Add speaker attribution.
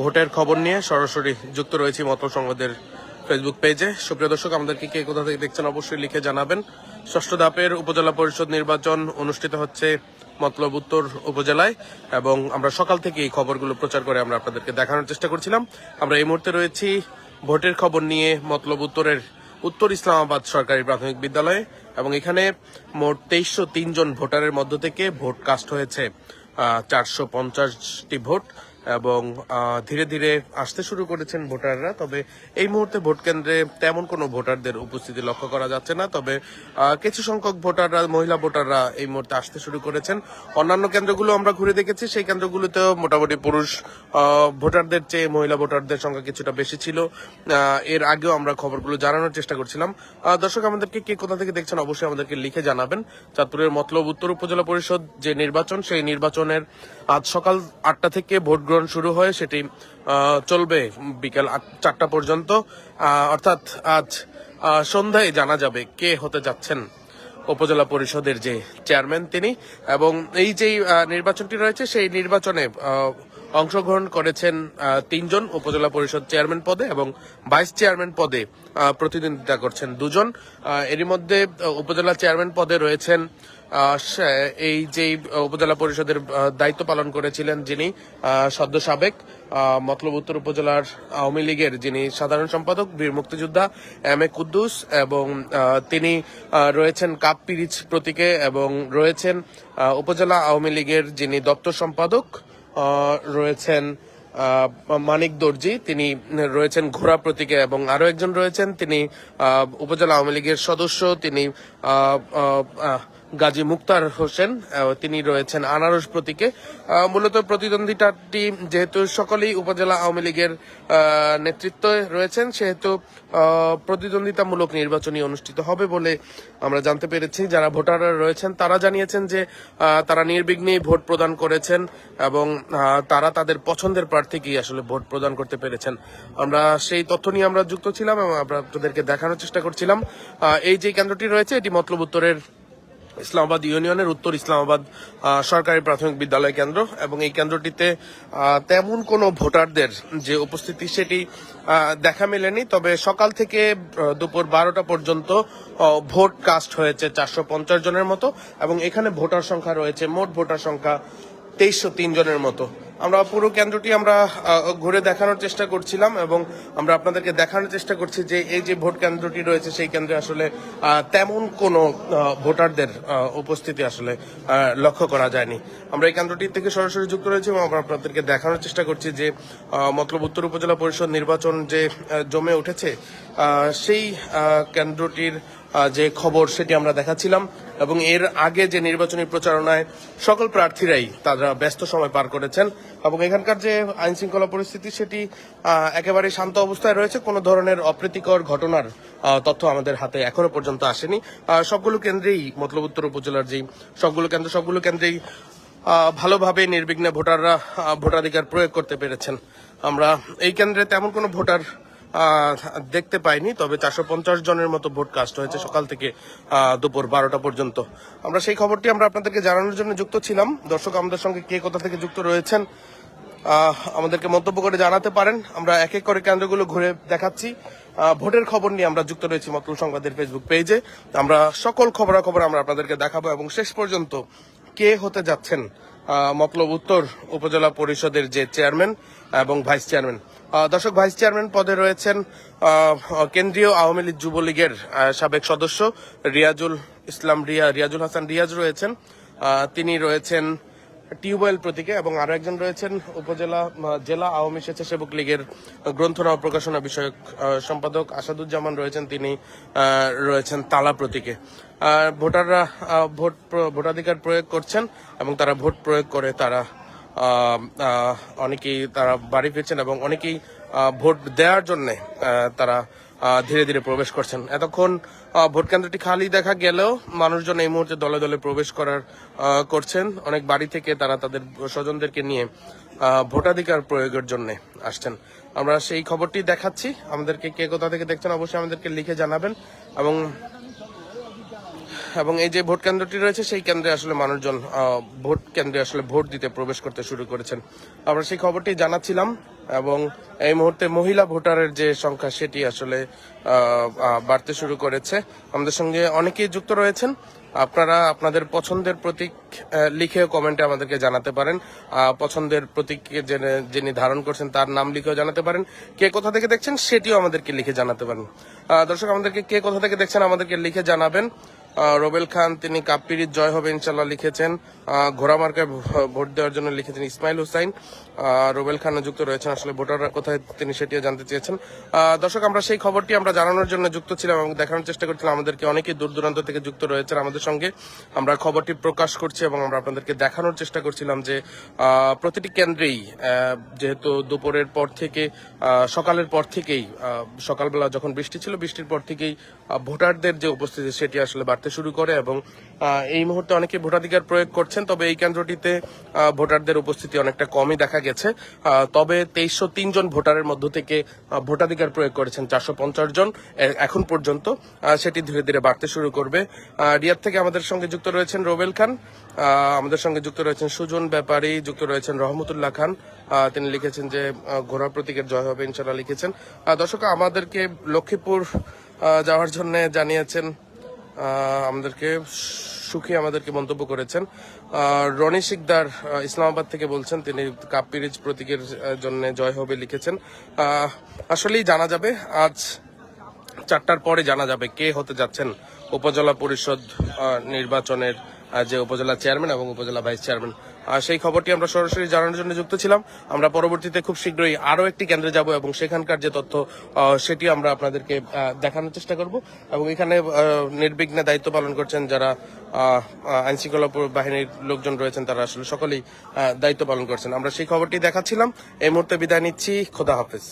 Speaker 1: ভোটের খবর নিয়ে সরাসরি যুক্ত রয়েছি মতল সংবাদের ফেসবুক পেজে সুপ্রিয় দর্শক, আমাদেরকে কে কোথা থেকে দেখছেন অবশ্যই লিখে জানাবেন। ষষ্ঠ ধাপের উপজেলা পরিষদ নির্বাচন অনুষ্ঠিত হচ্ছে মতলব উত্তর উপজেলায় এবং আমরা সকাল থেকে এই খবরগুলো প্রচার করে আমরা আপনাদেরকে দেখানোর চেষ্টা করছিলাম। আমরা এই মুহূর্তে রয়েছি ভোটের খবর নিয়ে মতলব উত্তরের উত্তর ইসলামাবাদ সরকারি প্রাথমিক বিদ্যালয়ে এবং এখানে মোট তেইশশো জন ভোটারের মধ্য থেকে ভোট কাস্ট হয়েছে চারশো পঞ্চাশটি ভোট। এবং ধীরে ধীরে আসতে শুরু করেছেন ভোটাররা। তবে এই মুহূর্তে ভোট কেন্দ্রে তেমন কোনো ভোটারদের উপস্থিতি লক্ষ্য করা যাচ্ছে না। তবে কিছু সংখ্যক ভোটাররা, মহিলা ভোটাররা এই মুহূর্তে আসতে শুরু করেছেন। অন্যান্য কেন্দ্রগুলো আমরা ঘুরে দেখেছি। সেই কেন্দ্রগুলোতেও মোটামুটি পুরুষ ভোটারদের চেয়ে মহিলা ভোটারদের সংখ্যা কিছুটা বেশি ছিল। এর আগেও আমরা খবরগুলো জানানোর চেষ্টা করছিলাম। দর্শক, আমাদেরকে কে কোথা থেকে দেখছেন অবশ্যই আমাদেরকে লিখে জানাবেন। চাঁদপুরের মতলব উত্তর উপজেলা পরিষদ যে নির্বাচন, সেই নির্বাচনের আজ সকাল আটটা থেকে ভোট গ্রহণ শুরু হয় সেটি চলবে বিকেল চারটা পর্যন্ত। অর্থাৎ আজ সন্ধ্যায় জানা যাবে কে হতে যাচ্ছেন উপজেলা পরিষদের যে চেয়ারম্যান তিনি এবং এই যে নির্বাচনটি রয়েছে সেই নির্বাচনে অংশগ্রহণ করেছেন তিনজন উপজেলা পরিষদ চেয়ারম্যান পদে এবং ভাইস চেয়ারম্যান পদে প্রতিদ্বন্দ্বিতা করছেন দুজন। এরই মধ্যে উপজেলা চেয়ারম্যান পদে রয়েছেন এই যে উপজেলা পরিষদের দায়িত্ব পালন করেছিলেন যিনি সদ্য সাবেক মতলব উত্তর উপজেলার আওয়ামী লীগের যিনি সাধারণ সম্পাদক বীর মুক্তিযোদ্ধা এম এ কুদ্দুস এবং তিনি রয়েছেন কাপ পিরিচ প্রতীকে এবং রয়েছেন উপজেলা আওয়ামী লীগের যিনি দপ্তর সম্পাদক রয়েছেন মানিক দর্জি, তিনি রয়েছেন ঘোড়া প্রতীকে এবং আরও একজন রয়েছেন, তিনি উপজেলা আওয়ামী লীগের সদস্য, তিনি গাজী মুক্তার হোসেন তিনি রয়েছেন আনারস প্রতীকে। মূলত প্রতিদ্বন্দ্বিতাটি যেহেতু সকলেই উপজেলা আওয়ামী লীগের নেতৃত্বে রয়েছেন, সেহেতু প্রতিদ্বন্দ্বিতামূলক নির্বাচনী অনুষ্ঠিত হবে বলে আমরা জানতে পেরেছি। যারা ভোটাররা রয়েছেন, তারা জানিয়েছেন যে তারা নির্বিঘ্নেই ভোট প্রদান করেছেন এবং তারা তাদের পছন্দের প্রার্থীকেই আসলে ভোট প্রদান করতে পেরেছেন। আমরা সেই তথ্য নিয়ে আমরা যুক্ত ছিলাম এবং আমরা আপনাদেরকে দেখানোর চেষ্টা করছিলাম। এই যে কেন্দ্রটি রয়েছে, এটি মতলব উত্তরের ইসলামাবাদ ইউনিয়নের উত্তর ইসলামাবাদ সরকারি প্রাথমিক বিদ্যালয় কেন্দ্র এবং এই কেন্দ্রটিতে তেমন কোনো ভোটারদের যে উপস্থিতি সেটি দেখা মেলেনি। তবে সকাল থেকে দুপুর বারোটা পর্যন্ত ভোট কাস্ট হয়েছে চারশো পঞ্চাশ জনের মতো এবং এখানে ভোটার সংখ্যা রয়েছে মোট ভোটার সংখ্যা তেইশশো জনের মতো। আমরা পুরো কেন্দ্রটি আমরা ঘুরে দেখানোর চেষ্টা করছিলাম এবং আমরা আপনাদেরকে দেখানোর চেষ্টা করছি যে এই যে ভোট কেন্দ্রটি রয়েছে, সেই কেন্দ্রে আসলে তেমন কোনো ভোটারদের উপস্থিতি আসলে লক্ষ্য করা যায়নি। আমরা এই কেন্দ্রটি থেকে সরাসরি যুক্ত রয়েছি এবং আমরা আপনাদেরকে দেখানোর চেষ্টা করছি যে মতলব উত্তর উপজেলা পরিষদ নির্বাচন যে জমে উঠেছে সেই কেন্দ্রটির যে খবর সেটি আমরা দেখাচ্ছিলাম। এবং এর আগে যে নির্বাচনী প্রচারণায় সকল প্রার্থীরাই তারা ব্যস্ত সময় পার করেছেন এবং এখানকার যে আইন শৃঙ্খলা পরিস্থিতি সেটি একেবারে শান্ত অবস্থায় রয়েছে। কোনো ধরনের অপ্রীতিকর ঘটনার তথ্য আমাদের হাতে এখনও পর্যন্ত আসেনি। সবগুলো কেন্দ্রেই মতলব উত্তর উপজেলার যেই সবগুলো কেন্দ্র, সবগুলো কেন্দ্রেই ভালোভাবে নির্বিঘ্নে ভোটাররা ভোটাধিকার প্রয়োগ করতে পেরেছেন। আমরা এই কেন্দ্রে তেমন কোনো ভোটার দেখতে পাইনি, তবে চারশো পঞ্চাশ জনের মতো ভোট কাস্ট হয়েছে সকাল থেকে দুপুর বারোটা পর্যন্ত। আমরা সেই খবরটি আমরা আপনাদেরকে জানানোর জন্য যুক্ত ছিলাম। দর্শক, আমাদের সঙ্গে কে কোথা থেকে যুক্ত রয়েছেন আমাদেরকে মন্তব্য করে জানাতে পারেন। আমরা এক এক করে কেন্দ্রগুলো ঘুরে দেখাচ্ছি। ভোটের খবর নিয়ে আমরা যুক্ত রয়েছি মতলব সংবাদের ফেসবুক পেজে আমরা সকল খবরাখবর আমরা আপনাদেরকে দেখাবো এবং শেষ পর্যন্ত কে হতে যাচ্ছেন মতলব উত্তর উপজেলা পরিষদের যে চেয়ারম্যান এবং ভাইস চেয়ারম্যান। দর্শক, ভাইস চেয়ারম্যান পদে রয়েছেন কেন্দ্রীয় আওয়ামী লীগ যুবলীগের সাবেক সদস্য রিয়াজুল ইসলাম রিয়া রিয়াজুল হাসান রিয়াজ রয়েছেন। তিনি রয়েছেন টিউবওয়েল প্রতীকে এবং আরও একজন রয়েছেন উপজেলা জেলা আওয়ামী স্বেচ্ছাসেবক লীগের গ্রন্থনা প্রকাশনা বিষয়ক সম্পাদক আসাদুজ্জামান রয়েছেন, তিনি রয়েছেন তালা প্রতীকে। ভোটাররা ভোট ভোটাধিকার প্রয়োগ করছেন এবং তারা ভোট প্রয়োগ করে তারা অনেকেই তারা বাড়ি ফিরছেন এবং অনেকেই ভোট দেওয়ার জন্য তারা ধীরে ধীরে প্রবেশ করছেন। এতক্ষণ ভোট কেন্দ্রটি খালি দেখা গেলেও মানুষজন এই মুহূর্তে দলে দলে প্রবেশ করার করছেন। অনেক বাড়ি থেকে তারা তাদের স্বজনদেরকে নিয়ে ভোটাধিকার প্রয়োগের জন্য আসছেন। আমরা সেই খবরটি দেখাচ্ছি। আমাদেরকে কে কোথা থেকে দেখছেন অবশ্যই আমাদেরকে লিখে জানাবেন এবং এবং এই যে ভোট কেন্দ্রটি রয়েছে, সেই কেন্দ্রে আসলে মানুষজন ভোট কেন্দ্রে আসলে ভোট দিতে প্রবেশ করতে শুরু করেছেন। আমরা সেই খবরটি জানাচ্ছিলাম এবং এই মুহূর্তে মহিলা ভোটারের যে সংখ্যা, সেটি আসলে বাড়তে শুরু করেছে। আমাদের সঙ্গে অনেকেই যুক্ত রয়েছেন। আপনারা আপনাদের পছন্দের প্রতীক লিখে কমেন্টে আমাদেরকে জানাতে পারেন। পছন্দের প্রতীক জেনে- যিনি ধারণ করছেন, তার নাম লিখেও জানাতে পারেন। কে কোথা থেকে দেখছেন, সেটিও আমাদেরকে লিখে জানাতে পারেন। দর্শক, আমাদেরকে কে কোথা থেকে দেখছেন, আমাদেরকে লিখে জানাবেন। রোবেল খান, তিনি কাপ্পিরির জয় হবে ইনশাল্লাহ লিখেছেন। ঘোড়া মার্কায় ভো- ভোট দেওয়ার জন্য লিখেছেন ইসমাইল হুসাইন। রোবেল খান যুক্ত রয়েছেন। আসলে ভোটাররা কোথায় তিনি সেটিও জানতে চেয়েছেন। দর্শক, আমরা সেই খবরটি আমরা জানানোর জন্য যুক্ত ছিলাম এবং দেখানোর চেষ্টা করছিলাম। আমাদেরকে অনেকেই দূর দূরান্ত থেকে যুক্ত রয়েছেন। আমাদের সঙ্গে আমরা খবরটি প্রকাশ করছি এবং আমরা আপনাদেরকে দেখানোর চেষ্টা করছিলাম যে প্রতিটি কেন্দ্রেই যেহেতু দুপুরের পর থেকে সকালের পর থেকেই সকালবেলা যখন বৃষ্টি ছিল, বৃষ্টির পর থেকেই ভোটারদের যে উপস্থিতি, সেটি আসলে বাড়তে শুরু করে এবং এই মুহূর্তে অনেকে ভোটাধিকার প্রয়োগ করছেন, তবে এই কেন্দ্রটিতে ভোটারদের উপস্থিতি অনেকটা কমই দেখা গেছে। তবে তেইশশো জন ভোটারের মধ্য থেকে ভোটাধিকার প্রয়োগ করেছেন চারশো পঞ্চাশ জন এখন পর্যন্ত সেটি ধীরে ধীরে বাড়তে শুরু করবে। রিয়াদ থেকে আমাদের সঙ্গে যুক্ত রয়েছেন রোবেল খান। আমাদের সঙ্গে যুক্ত রয়েছেন সুজন ব্যাপারী, যুক্ত রয়েছেন রহমতুল্লাহ খান। তিনি লিখেছেন যে ঘোড়া প্রতীকের জয় হবে ইনশাল্লাহ লিখেছেন। দর্শক, আমাদেরকে লক্ষ্মীপুর যাওয়ার জন্য জানিয়েছেন আমাদেরকে সুখী আমাদেরকে মন্তব্য করেছেন। রনি শিকদার ইসলামাবাদ থেকে বলছেন, তিনি কাপ পিরিজ প্রতীকের জন্য জয় হবে লিখেছেন। আসলেই জানা যাবে, আজ চারটার পরে জানা যাবে কে হতে যাচ্ছেন উপজেলা পরিষদ নির্বাচনের যে উপজেলা চেয়ারম্যান এবং উপজেলা ভাইস চেয়ারম্যান আহ, সেই খবরটি আমরা সরাসরি জানানোর জন্য যুক্ত ছিলাম। আমরা পরবর্তীতে খুব শীঘ্রই আরও একটি কেন্দ্রে যাব এবং সেখানকার যে তথ্য সেটি আমরা আপনাদেরকে দেখানোর চেষ্টা করব। এবং এখানে নির্বিঘ্নে দায়িত্ব পালন করছেন যারা আইন শৃঙ্খলা বাহিনীর লোকজন রয়েছেন তারা আসলে সকলেই দায়িত্ব পালন করছেন। আমরা সেই খবরটি দেখাচ্ছিলাম। এই মুহূর্তে বিদায় নিচ্ছি। খোদা হাফেজ।